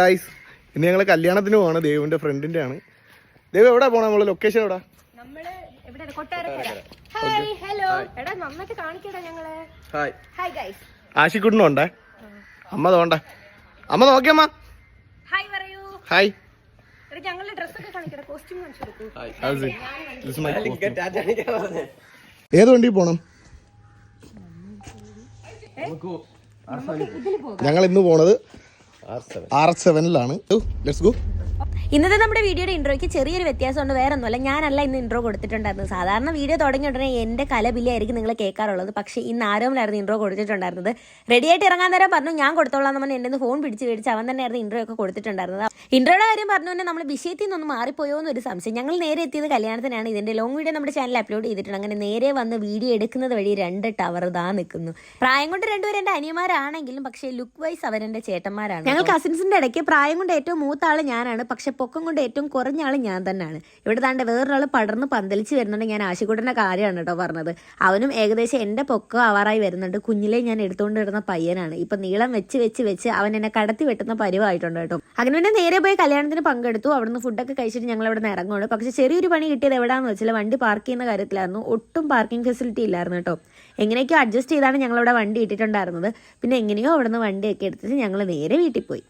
Guys ഇന്ന് ഞങ്ങൾ കല്യാണത്തിന് പോവാണ്. ദേവിന്റെ ഫ്രണ്ടിന്റെ ആണ്. ദേവ് എവിടെ പോണ? നമ്മൾ ലൊക്കേഷൻ എവിടെ? നമ്മൾ എവിടെയാണ് കൊട്ടാരക്കര. ഹായ് ഹലോ എടാ നന്നായിട്ട് കാണിക്കടാ ഞങ്ങൾ. ഹായ് ഹായ് ഗൈസ് ആശിക്കുട്ടനുണ്ടേ അമ്മ തോണ്ട അമ്മ നോക്കിയമ്മ ഹായ് പറയൂ. ഹായ് എടാ ഞങ്ങളുടെ ഡ്രസ്സൊക്കെ കാണിക്കടാ കോസ്റ്റ്യൂം കാണിച്ചു കൊടുക്കൂ ഏത് വണ്ടി പോണം? ഞങ്ങൾ ഇന്ന് പോണത് ആർ എസ് സെവനിലാണ്. Let's go. ഇന്നത്തെ നമ്മുടെ വീഡിയോയുടെ ഇൻട്രോയ്ക്ക് ചെറിയൊരു വ്യത്യാസമുണ്ട് വേറെ ഒന്നുമല്ല ഞാനല്ല ഇന്ന് ഇൻട്രോ കൊടുത്തിട്ടുണ്ടായിരുന്നത്. സാധാരണ വീഡിയോ തുടങ്ങിയ ഉടനെ എന്റെ കലബില്ലായിരിക്കും നിങ്ങൾ കേൾക്കാറുള്ളത്. പക്ഷേ ഇന്ന് ആരോമിലായിരുന്നു ഇൻട്രോ കൊടുത്തിട്ടുണ്ടായിരുന്നത്. റെഡിയായിട്ട് ഇറങ്ങാൻ നേരം പറഞ്ഞു ഞാൻ കൊടുത്തോളാം എന്ന് പറഞ്ഞ് എന്റെ ഫോൺ പിടിച്ച് മേടിച്ച് അവൻ തന്നെയായിരുന്നു ഇൻട്രോ ഒക്കെ കൊടുത്തിട്ടുണ്ടായിരുന്നത്. ഇൻട്രോയുടെ കാര്യം പറഞ്ഞു തന്നെ നമ്മൾ വിഷയത്തിൽ നിന്നൊന്ന് മാറിപ്പോയോ എന്നൊരു സംശയം. ഞങ്ങൾ നേരെ എത്തിയത് കല്യാണത്തിനാണ്. ഇതിന്റെ ലോങ് വീഡിയോ നമ്മുടെ ചാനലിൽ അപ്ലോഡ് ചെയ്തിട്ടുണ്ട്. അങ്ങനെ നേരെ വന്ന് വീഡിയോ എടുക്കുന്നത് വഴി രണ്ട് ടവർ ഇതാ നിൽക്കുന്നു പ്രായം കൊണ്ട് രണ്ടുപേരും എന്റെ അനിയന്മാരാണെങ്കിലും പക്ഷേ ലുക്ക് വൈസ് അവരെന്റെ ചേട്ടന്മാരാണ് ഞങ്ങൾ കസിൻസിന്റെ ഇടയ്ക്ക് പ്രായം കൊണ്ട് ഏറ്റവും മൂത്ത ആൾ ഞാനാണ്. പക്ഷെ പൊക്കം കൊണ്ട് ഏറ്റവും കുറഞ്ഞ ആൾ ഞാൻ തന്നെയാണ് ഇവിടെ താണ്ട് വേറൊരാൾ പടർന്ന് പന്തലിച്ച് വരുന്നുണ്ട്. ഞാൻ ആശിക്കുട്ടന്റെ കാര്യമാണ് കേട്ടോ പറഞ്ഞത്. അവനും ഏകദേശം എന്റെ പൊക്കം ആവാറായി വരുന്നുണ്ട്. കുഞ്ഞിലെ ഞാൻ എടുത്തുകൊണ്ട് വരുന്ന പയ്യനാണ്. ഇപ്പൊ നീളം വെച്ച് വെച്ച് വെച്ച് അവൻ എന്നെ കടത്തി വെട്ടുന്ന പരിവായിട്ടുണ്ട് കേട്ടോ. അങ്ങനെ പിന്നെ നേരെ പോയി കല്യാണത്തിന് പങ്കെടുത്തു. അവിടുന്ന് ഫുഡൊക്കെ കഴിച്ചിട്ട് ഞങ്ങൾ അവിടെ നിന്ന് ഇറങ്ങുകയാണ് പക്ഷെ ചെറിയൊരു പണി കിട്ടിയത് എവിടെയാണെന്ന് വെച്ചാൽ വണ്ടി പാർക്ക് ചെയ്യുന്ന കാര്യത്തിലായിരുന്നു. ഒട്ടും പാർക്കിംഗ് ഫെസിലിറ്റി ഇല്ലായിരുന്നു കേട്ടോ. എങ്ങനെയൊക്കെയോ അഡ്ജസ്റ്റ് ചെയ്താണ് ഞങ്ങളിവിടെ വണ്ടി ഇട്ടിട്ടുണ്ടായിരുന്നത്. പിന്നെ എങ്ങനെയോ അവിടെ നിന്ന് വണ്ടിയൊക്കെ എടുത്തിട്ട് ഞങ്ങൾ നേരെ വീട്ടിൽ പോയി.